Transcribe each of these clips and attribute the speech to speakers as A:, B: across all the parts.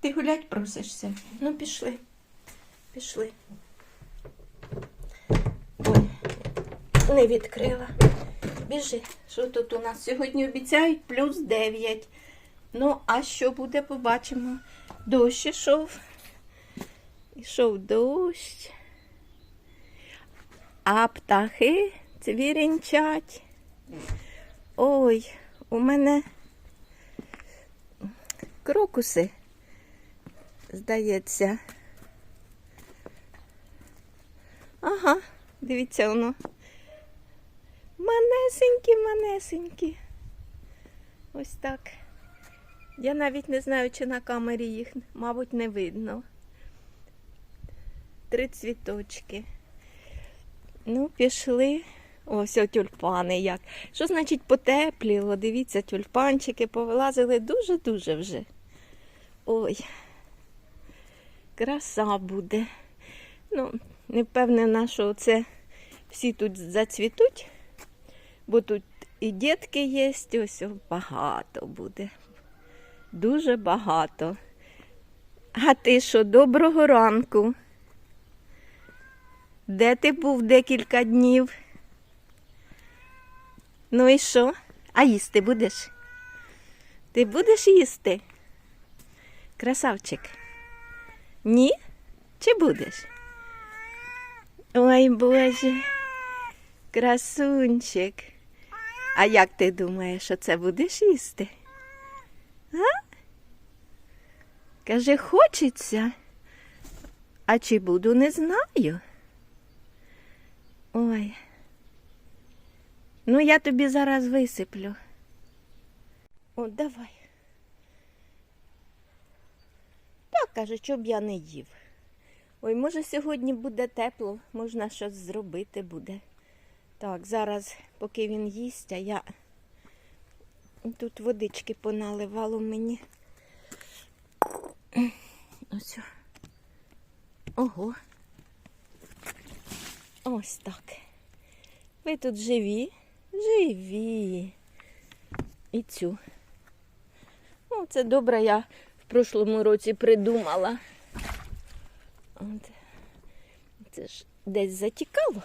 A: Ти гулять просишся? Ну, пішли. Пішли. Ой, не відкрила. Біжи. Що тут у нас? Сьогодні обіцяють плюс 9. Ну, а що буде, побачимо. Дощ ішов. Ішов дощ. А птахи цвірінчать. Ой, у мене крокуси, здається. Ага, дивіться воно. Манесенькі, манесенькі. Ось так. Я навіть не знаю, чи на камері їх, мабуть, не видно. Три цвіточки. Ну, пішли. Ось о, тюльпани як. Що значить потепліло? Дивіться, тюльпанчики повилазили дуже-дуже вже. Ой, краса буде. Ну, не впевнена, що це всі тут зацвітуть, бо тут і дітки є, ось багато буде. Дуже багато. А ти що, доброго ранку? Де ти був декілька днів? Ну і що? А їсти будеш? Ти будеш їсти? Красавчик. Ні? Чи будеш? Ой, Боже, красунчик. А як ти думаєш, що це будеш їсти? А? Каже, хочеться. А чи буду, не знаю. Ой. Ну, я тобі зараз висиплю. О, давай. Так, каже, щоб я не їв. Ой, може, сьогодні буде тепло, можна щось зробити буде. Так, зараз, поки він їсть, а я тут водички поналивало мені. Ось. Ого. Ось так. Ви тут живі? Живі. І цю. Ну, це добре, я в прошлому році придумала. От. Це ж десь затікало,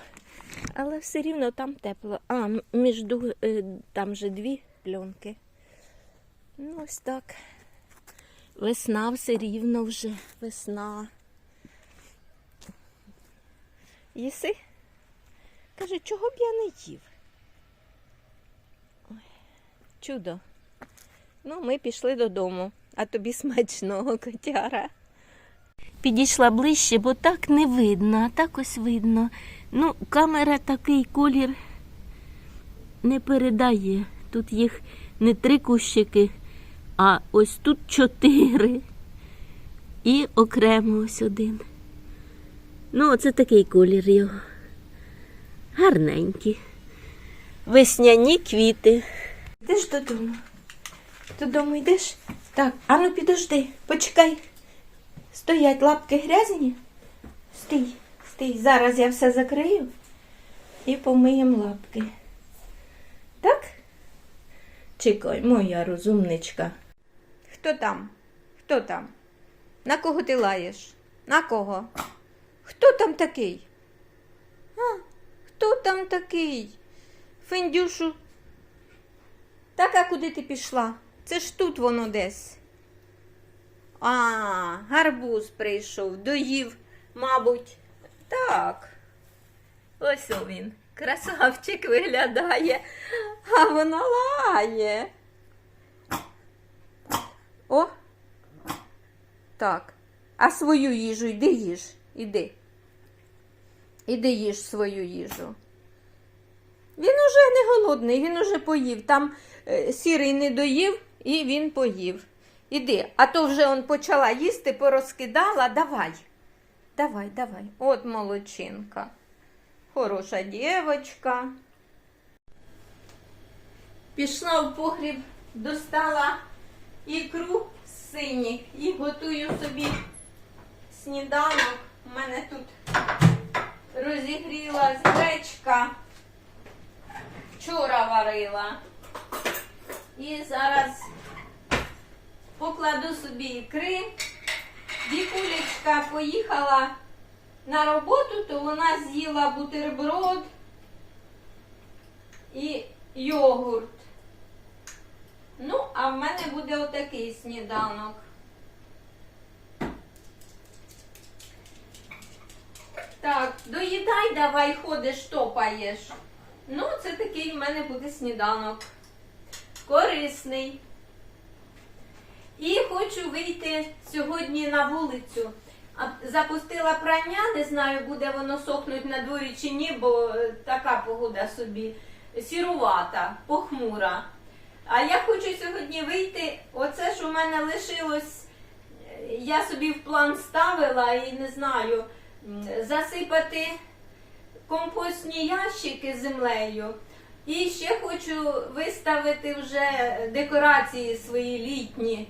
A: але все рівно там тепло. А, між е, там же дві пленки. Ну, ось так. Весна все рівно вже. Весна. Їси? Каже, чого б я не їв? Ой, чудо. Ну, ми пішли додому, а тобі смачного котяра. Підійшла ближче, бо так не видно, а так ось видно. Ну, камера такий колір не передає. Тут їх не три кущики, а ось тут чотири. І окремо ось один. Ну, оце такий колір його. Гарненькі. Весняні квіти. Йдеш додому? Додому йдеш? Так, ану підожди, почекай. Стоять лапки грязні? Стій, стій. Зараз я все закрию і помиємо лапки. Так? Чекай, моя розумничка. Хто там? Хто там? На кого ти лаєш? На кого? Хто там такий? А, хто там такий? Фендюшу. Так, а куди ти пішла? Це ж тут воно десь. А, гарбуз прийшов, доїв, мабуть. Так. Ось він. Красавчик виглядає, а вона лає. О. Так. А свою їжу йди їж. Іди. Іди їж свою їжу. Він уже не голодний, він уже поїв. Там е, сірий не доїв і він поїв. Іди, а то вже он почала їсти, порозкидала. Давай. Давай, давай. От молодчинка. Хороша дівчинка. Пішла в погріб, достала ікру з синіх і готую собі сніданок. У мене тут розігрілась гречка. Вчора варила. І зараз покладу собі ікри Вікулечка поїхала на роботу, то вона з'їла бутерброд і йогурт. Ну, а в мене буде отакий сніданок. Так, доїдай, давай ходиш, топаєш. Ну, це такий в мене буде сніданок. Корисний. І хочу вийти сьогодні на вулицю. Запустила прання, не знаю, буде воно сохнуть на дворі чи ні, бо е, така погода собі сірувата, похмура. А я хочу сьогодні вийти. Оце ж у мене лишилось, е, я собі в план ставила і не знаю, засипати компостні ящики землею. І ще хочу виставити вже декорації свої літні,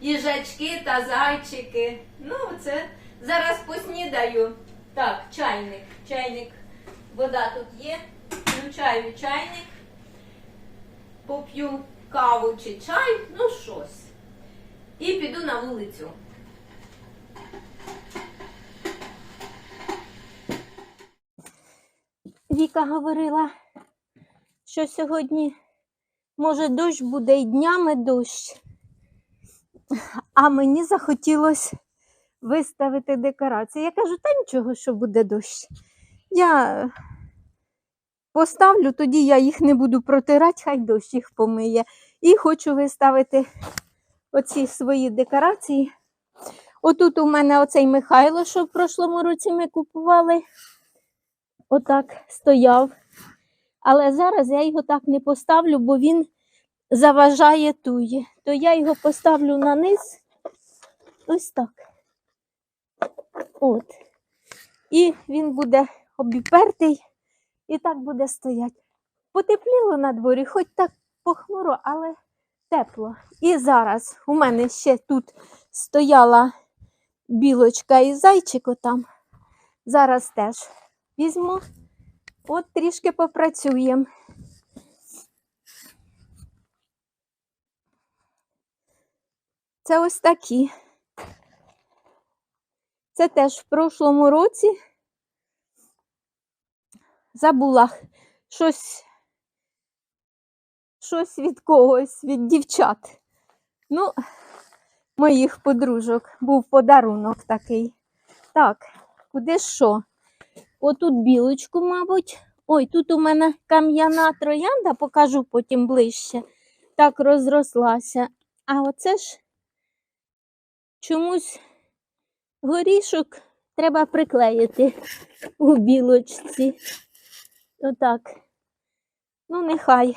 A: їжачки та зайчики. Ну, це зараз поснідаю. Так, чайник. Чайник, вода тут є. Включаю чайник, поп'ю каву чи чай, ну щось. І піду на вулицю. Віка говорила, що сьогодні, може, дощ буде і днями дощ. А мені захотілося виставити декорації. Я кажу, та нічого, що буде дощ. Я поставлю, тоді я їх не буду протирати, хай дощ їх помиє. І хочу виставити оці свої декорації. Отут у мене оцей Михайло, що в прошлому році ми купували. Отак стояв. Але зараз я його так не поставлю, бо він заважає туї. То я його поставлю на низ. Ось так. От. І він буде обіпертий і так буде стояти. Потепліло на дворі, хоч так похмуро, але тепло. І зараз у мене ще тут стояла білочка і зайчик отам. Зараз теж візьму. От трішки попрацюємо. Це ось такі. Це теж в прошлому році забула щось, щось від когось, від дівчат. Ну, моїх подружок був подарунок такий. Так, куди що? Отут білочку, мабуть. Ой, тут у мене кам'яна троянда, покажу потім ближче. Так розрослася. А оце ж чомусь горішок треба приклеїти у білочці. Отак. Ну, нехай.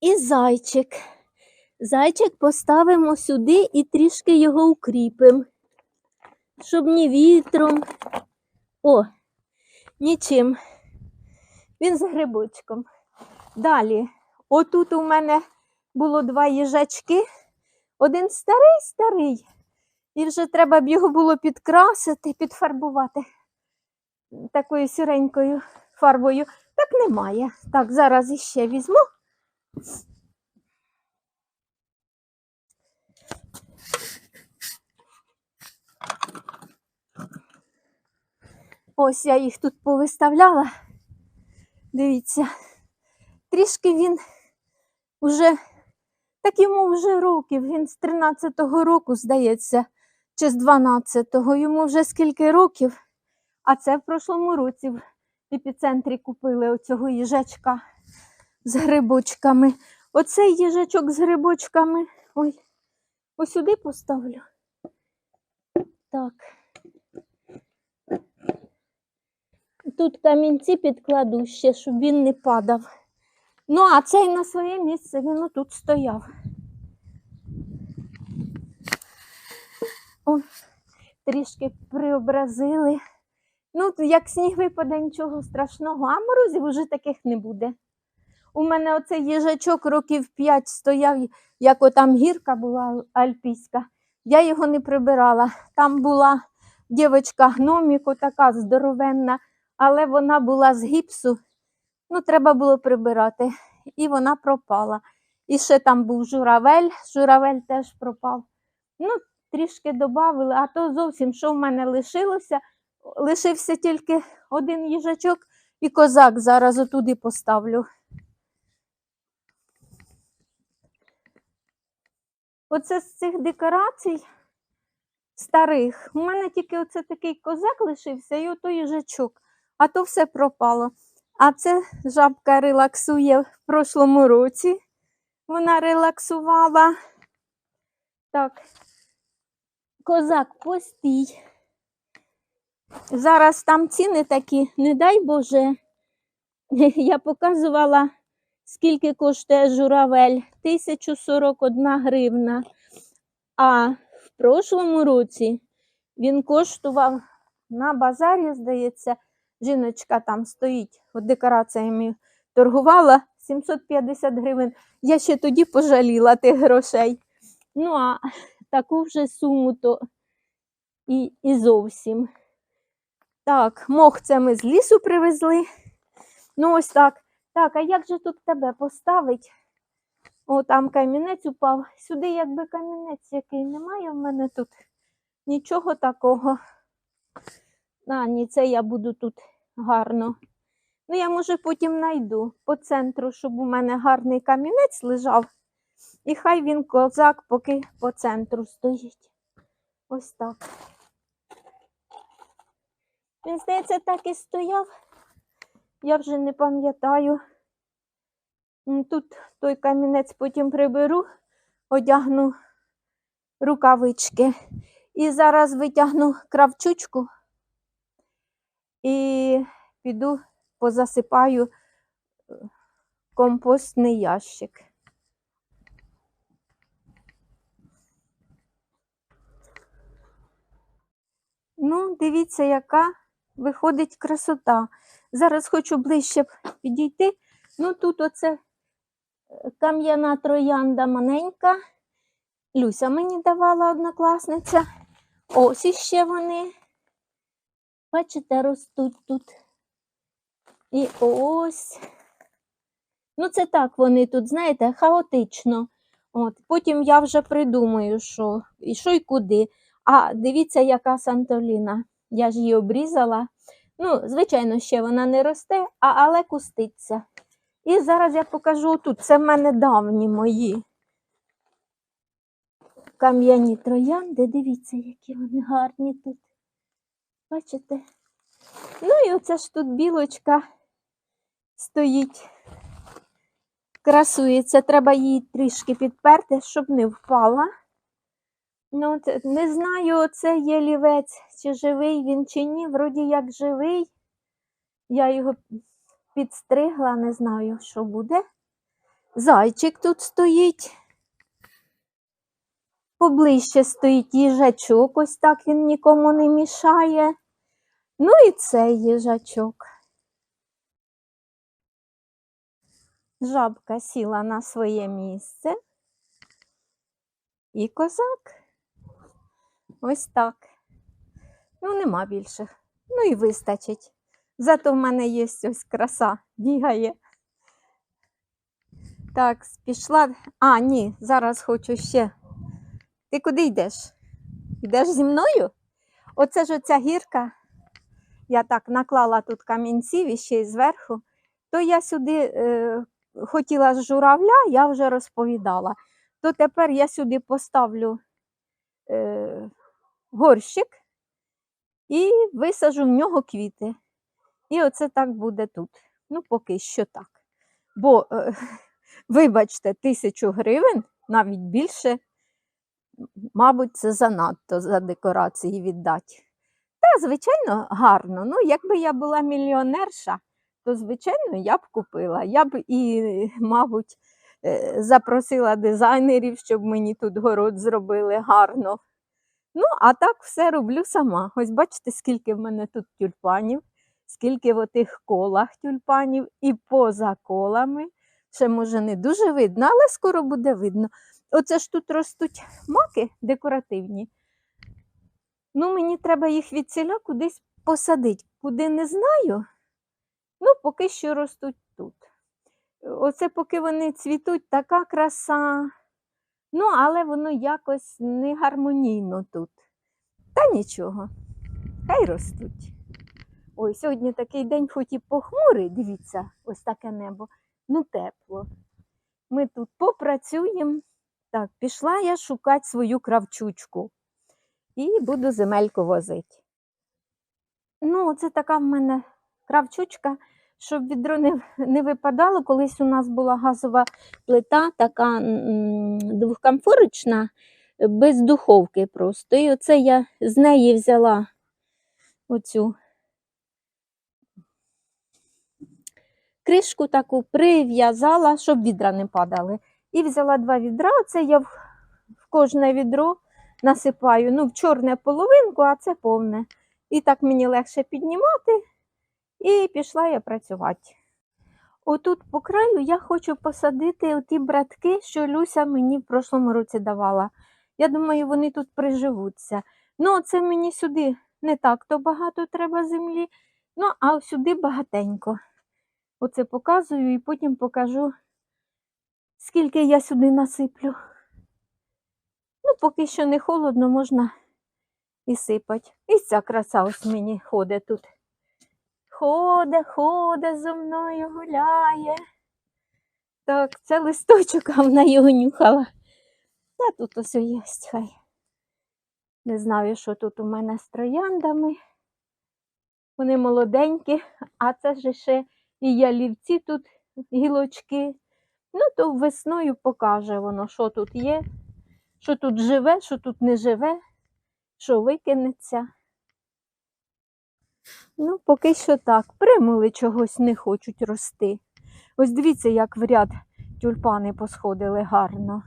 A: І зайчик. Зайчик поставимо сюди і трішки його укріпимо, щоб ні вітром. О, нічим. Він з грибочком. Далі, отут у мене було два їжачки. Один старий, старий. І вже треба б його було підкрасити, підфарбувати такою сіренькою фарбою. Так немає. Так, зараз іще візьму. Ось я їх тут повиставляла. Дивіться, трішки він уже, так йому вже років, він з 13-го року, здається, чи з 12-го. Йому вже скільки років. А це в прошлому році в епіцентрі купили оцього їжачка з грибочками. Оцей їжачок з грибочками. Ой, ось сюди поставлю. Так. Тут камінці підкладу ще, щоб він не падав. Ну, а цей на своє місце він отут стояв. О, трішки преобразили. Ну, як сніг випаде, нічого страшного, а морозів уже таких не буде. У мене оцей їжачок років 5 стояв, як отам гірка була альпійська. Я його не прибирала. Там була дівчинка гноміку, така здоровенна, але вона була з гіпсу. Ну, треба було прибирати. І вона пропала. І ще там був журавель, журавель теж пропав. Ну, трішки додали, а то зовсім що в мене лишилося. Лишився тільки один їжачок і козак зараз отуди поставлю. Оце з цих декорацій старих. У мене тільки оце такий козак лишився і ото їжачок, а то все пропало. А це жабка релаксує в прошлому році. Вона релаксувала. Так, козак постій. Зараз там ціни такі, не дай Боже. Я показувала, скільки коштує журавель. 1041 гривна. А в прошлому році він коштував на базарі, здається, жіночка там стоїть, от декораціями торгувала 750 гривень. Я ще тоді пожаліла тих грошей. Ну, а таку вже суму то і, і зовсім. Так, мох це ми з лісу привезли. Ну, ось так. Так, а як же тут тебе поставить? О, там камінець упав. Сюди якби камінець який немає в мене тут. Нічого такого. А, ні, це я буду тут гарно. Ну, я може потім знайду по центру, щоб у мене гарний камінець лежав. І хай він козак поки по центру стоїть. Ось так. Він, здається, так і стояв. Я вже не пам'ятаю. Тут той камінець потім приберу, одягну рукавички. І зараз витягну кравчучку і піду позасипаю е, компостний ящик. Ну, дивіться, яка виходить красота. Зараз хочу ближче підійти. Ну, тут оце е, кам'яна троянда маленька. Люся мені давала однокласниця. Ось іще вони. Бачите, ростуть тут. І ось. Ну, це так вони тут, знаєте, хаотично. От. Потім я вже придумаю, що і що і куди. А дивіться, яка Сантоліна. Я ж її обрізала. Ну, звичайно, ще вона не росте, а, але куститься. І зараз я покажу тут. Це в мене давні мої кам'яні троянди. Дивіться, які вони гарні тут. Бачите? Ну і оце ж тут білочка стоїть, красується. Треба її трішки підперти, щоб не впала. Ну, не знаю, це є лівець, чи живий він, чи ні. Вроді як живий. Я його підстригла, не знаю, що буде. Зайчик тут стоїть. Поближче стоїть їжачок, ось так він нікому не мішає. Ну і цей їжачок. Жабка сіла на своє місце. І козак. Ось так. Ну, нема більше. Ну і вистачить. Зато в мене є ось краса, бігає. Так, пішла. А, ні, зараз хочу ще. Ти куди йдеш? Йдеш зі мною? Оце ж оця гірка. Я так наклала тут камінців і ще й зверху. То я сюди е, хотіла з журавля, я вже розповідала. То тепер я сюди поставлю е, горщик і висажу в нього квіти. І оце так буде тут. Ну, поки що так. Бо, е, вибачте, тисячу гривень, навіть більше, мабуть, це занадто за декорації віддати. Та, звичайно, гарно. Ну, якби я була мільйонерша, то, звичайно, я б купила. Я б і, мабуть, е, запросила дизайнерів, щоб мені тут город зробили гарно. Ну, а так все роблю сама. Ось бачите, скільки в мене тут тюльпанів, скільки в отих колах тюльпанів і поза колами. Ще, може, не дуже видно, але скоро буде видно. Оце ж тут ростуть маки декоративні. Ну, мені треба їх від ціля кудись посадити. Куди не знаю. Ну, поки що ростуть тут. Оце поки вони цвітуть, така краса. Ну, але воно якось не гармонійно тут. Та нічого, хай ростуть. Ой, сьогодні такий день, хоч і похмурий, дивіться, ось таке небо, ну тепло. Ми тут попрацюємо. Так, пішла я шукати свою кравчучку і буду земельку возити. Ну, це така в мене кравчучка, щоб відро не, не випадало. Колись у нас була газова плита, така м, двохкамфорочна, без духовки просто. І оце я з неї взяла оцю кришку таку прив'язала, щоб відра не падали. І взяла два відра. Оце я в кожне відро насипаю. Ну, в чорне половинку, а це повне. І так мені легше піднімати. І пішла я працювати. Отут по краю я хочу посадити оті братки, що Люся мені в прошлому році давала. Я думаю, вони тут приживуться. Ну, це мені сюди не так то багато треба землі, ну, а сюди багатенько. Оце показую і потім покажу, скільки я сюди насиплю. Ну, поки що не холодно, можна і сипати. І ця краса ось мені ходить тут. Ходе, ходе, зо мною гуляє. Так, це листочок, а вона його нюхала. Та тут ось є хай. Не знаю, що тут у мене з трояндами. Вони молоденькі, а це ж ще і ялівці тут гілочки. Ну, то весною покаже воно, що тут є, що тут живе, що тут не живе, що викинеться. Ну, поки що так. Примули чогось не хочуть рости. Ось дивіться, як в ряд тюльпани посходили гарно.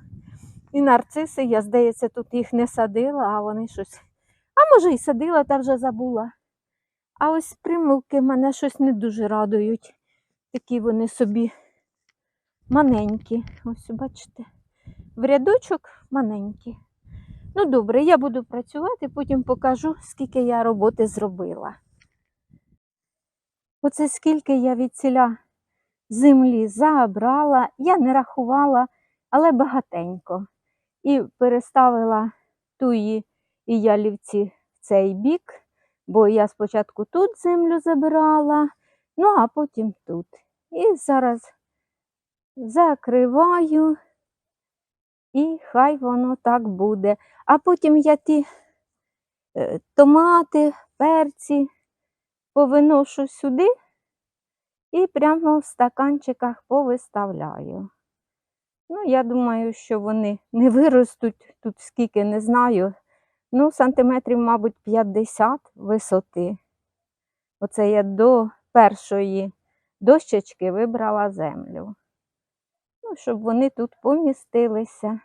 A: І нарциси, я, здається, тут їх не садила, а вони щось. А може, і садила, та вже забула. А ось примулки мене щось не дуже радують. Такі вони собі маленькі. Ось, бачите, в рядочок маленькі. Ну, добре, я буду працювати, потім покажу, скільки я роботи зробила. Оце скільки я від ціля землі забрала, я не рахувала, але багатенько. І переставила туї і ялівці в цей бік, бо я спочатку тут землю забирала, ну а потім тут. І зараз закриваю, і хай воно так буде. А потім я ті е, томати, перці повиношу сюди і прямо в стаканчиках повиставляю. Ну, я думаю, що вони не виростуть тут скільки не знаю. Ну, сантиметрів, мабуть, 50 висоти. Оце я до першої дощечки вибрала землю. Щоб вони тут помістилися.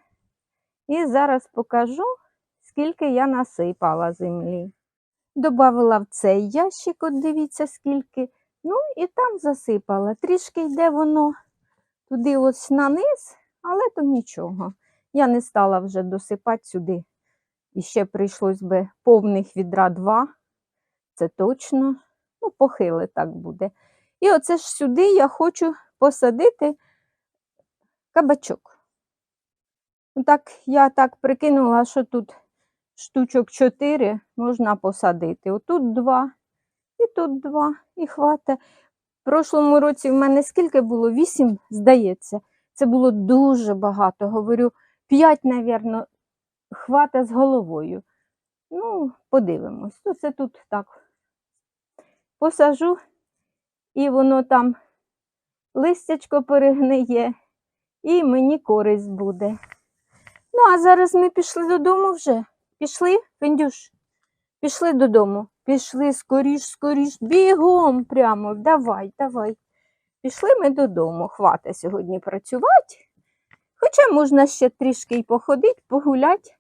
A: І зараз покажу, скільки я насипала землі. Добавила в цей ящик, от дивіться, скільки. Ну і там засипала. Трішки йде воно туди ось на низ, але то нічого. Я не стала вже досипати сюди. І ще прийшлось би повних відра два. Це точно. Ну, похиле так буде. І оце ж сюди я хочу посадити кабачок. Ну, Так, я так прикинула, що тут штучок 4 можна посадити. Отут два, і тут два, і хватить. В прошлому році в мене скільки було? Вісім, здається. Це було дуже багато. Говорю, п'ять, мабуть, хвата з головою. Ну, подивимось. То це тут так посажу, і воно там листячко перегниє, і мені користь буде. Ну, а зараз ми пішли додому вже. Пішли, Фендюш? Пішли додому. Пішли скоріш, скоріш, бігом прямо. Давай, давай. Пішли ми додому. Хвата сьогодні працювати. Хоча можна ще трішки й походити, погуляти.